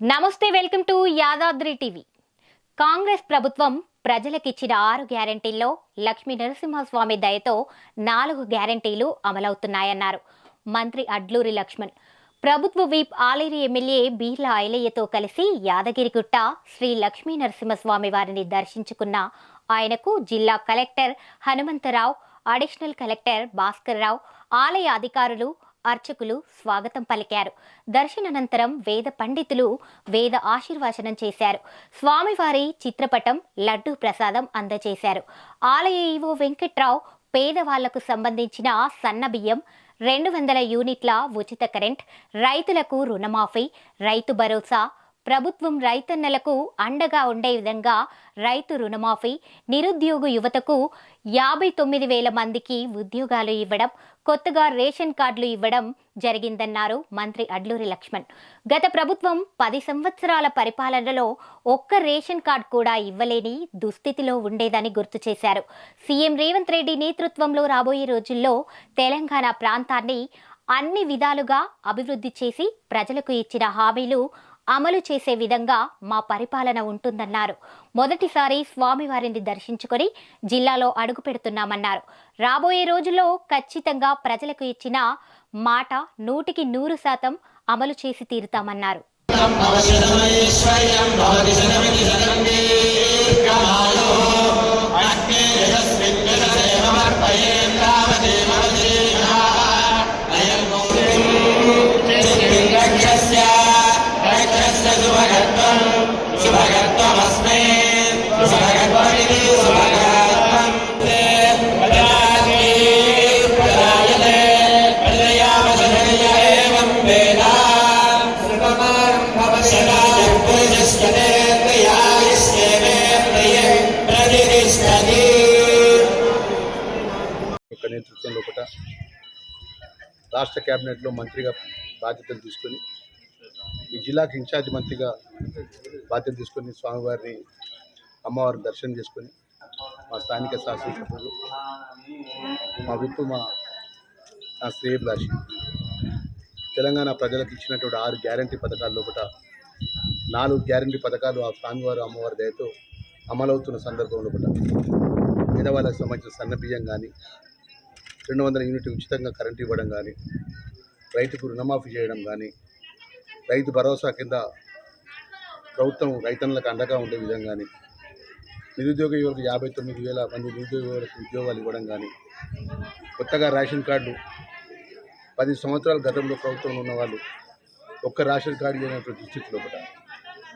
నమస్తే welcome to Yadadri TV. Congress ప్రభుత్వం ప్రజలకిచ్చిన ఆరు గ్యారంటీల్లో లక్ష్మీ నరసింహస్వామి దయతో నాలుగు గ్యారంటీలు అమలవుతున్నాయన్నారు మంత్రి అడ్లూరి లక్ష్మణ్. ప్రభుత్వ వీప్ ఆలేరు ఎమ్మెల్యే బీర్ల ఐలయ్యతో కలిసి యాదగిరిగుట్ట శ్రీ లక్ష్మీ నరసింహస్వామి వారిని దర్శించుకున్న ఆయనకు జిల్లా collector Hanumantharao additional collector Bhaskarrao ఆలయ అధికారులు అర్చకులు స్వాగతం పలికారు. దర్శనానంతరం వేద పండితులు వేద ఆశీర్వచనం చేశారు. స్వామివారి చిత్రపటం లడ్డూ ప్రసాదం అందజేశారు. ఆలయ ఈవో వెంకట్రావు పేదవాళ్ళకు సంబంధించిన సన్న బియ్యం రెండు వందల యూనిట్ల ఉచిత కరెంట్ రైతులకు రుణమాఫీ రైతు భరోసా ప్రభుత్వం రైతన్నలకు అండగా ఉండే విధంగా రైతు రుణమాఫీ నిరుద్యోగ యువతకు యాభై తొమ్మిది వేల మందికి ఉద్యోగాలు ఇవ్వడం కొత్తగా రేషన్ కార్డులు ఇవ్వడం జరిగిందన్నారు మంత్రి అడ్లూరి లక్ష్మణ్. గత ప్రభుత్వం పది సంవత్సరాల పరిపాలనలో ఒక్క రేషన్ కార్డు కూడా ఇవ్వలేని దుస్థితిలో ఉండేదని గుర్తు చేశారు. సీఎం రేవంత్ రెడ్డి నేతృత్వంలో రాబోయే రోజుల్లో తెలంగాణ ప్రాంతాన్ని అన్ని విధాలుగా అభివృద్ధి చేసి ప్రజలకు ఇచ్చిన హామీలు అమలు చేసే విధంగా మా పరిపాలన ఉంటుందన్నారు. మొదటిసారి స్వామివారిని దర్శించుకొని జిల్లాలో అడుగు పెడుతున్నామన్నారు. రాబోయే రోజుల్లో ఖచ్చితంగా ప్రజలకు ఇచ్చిన మాట నూటికి నూరు శాతం అమలు చేసి తీరుతామన్నారు. నేతృత్వంలో రాష్ట్ర కేబినెట్లో మంత్రిగా బాధ్యతలు తీసుకొని ఈ జిల్లాకి ఇన్ఛార్జ్ మంత్రిగా బాధ్యత తీసుకొని స్వామివారిని అమ్మవారిని దర్శనం చేసుకొని మా స్థానిక శాసనసభ్యులు మా విప్పు మా నా శ్రేయభిలాషి తెలంగాణ ప్రజలకు ఇచ్చినటువంటి ఆరు గ్యారంటీ పథకాల్లో ఒకట. నాలుగు గ్యారంటీ పథకాలు ఆ స్వామివారు అమ్మవారి దయతో అమలవుతున్న సందర్భంలో ఒకట. పేదవాళ్ళకి సంబంధించిన సన్న బియ్యం కానీ రెండు వందల యూనిట్ ఉచితంగా కరెంట్ ఇవ్వడం కానీ రైతుకు రుణమాఫీ చేయడం కానీ రైతు భరోసా కింద ప్రభుత్వం రైతన్నులకు అండగా ఉండే విధంగా కానీ నిరుద్యోగ యువలకు యాభై తొమ్మిది వేల మంది నిరుద్యోగ యువలకు ఉద్యోగాలు ఇవ్వడం కానీ కొత్తగా రేషన్ కార్డు పది సంవత్సరాల గతంలో ప్రభుత్వంలో ఉన్న వాళ్ళు ఒక్క రేషన్ కార్డు లేనటువంటి దుస్థితిలో లోపల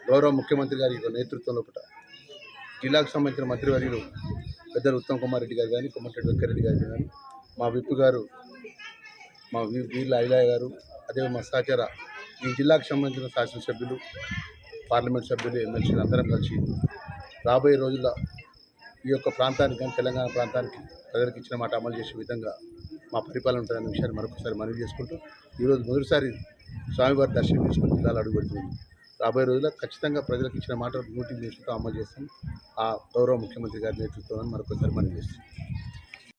గౌరవ ముఖ్యమంత్రి గారి యొక్క నేతృత్వంలో ఒకట జిల్లాకు సంబంధించిన మంత్రివర్యులు పెద్దలు ఉత్తమ్ కుమార్ రెడ్డి గారు కానీ కొమ్మటిరెడ్డి వెంకరెడ్డి గారు కానీ మా విప్ గారు మా వీ- వీర్ల గారు అదే మా సహచర ఈ జిల్లాకు సంబంధించిన శాసనసభ్యులు పార్లమెంట్ సభ్యులు ఎమ్మెల్సీలు అందరం కలిసి రాబోయే రోజుల్లో ఈ యొక్క ప్రాంతానికి కానీ తెలంగాణ ప్రాంతానికి ప్రజలకు ఇచ్చిన మాట అమలు చేసే విధంగా మా పరిపాలన ఉంటుందనే విషయాన్ని మరొకసారి మనవి చేసుకుంటూ ఈరోజు మొదటిసారి స్వామివారి దర్శనం చేసుకుని జిల్లాలో అడుగుపెడుతుంది రాబోయే రోజుల్లో ఖచ్చితంగా ప్రజలకు ఇచ్చిన మాట నూటి నిమిషంతో అమలు చేస్తాం. ఆ గౌరవ ముఖ్యమంత్రి గారి నేతృత్వం మరొకసారి మనవి చేస్తాం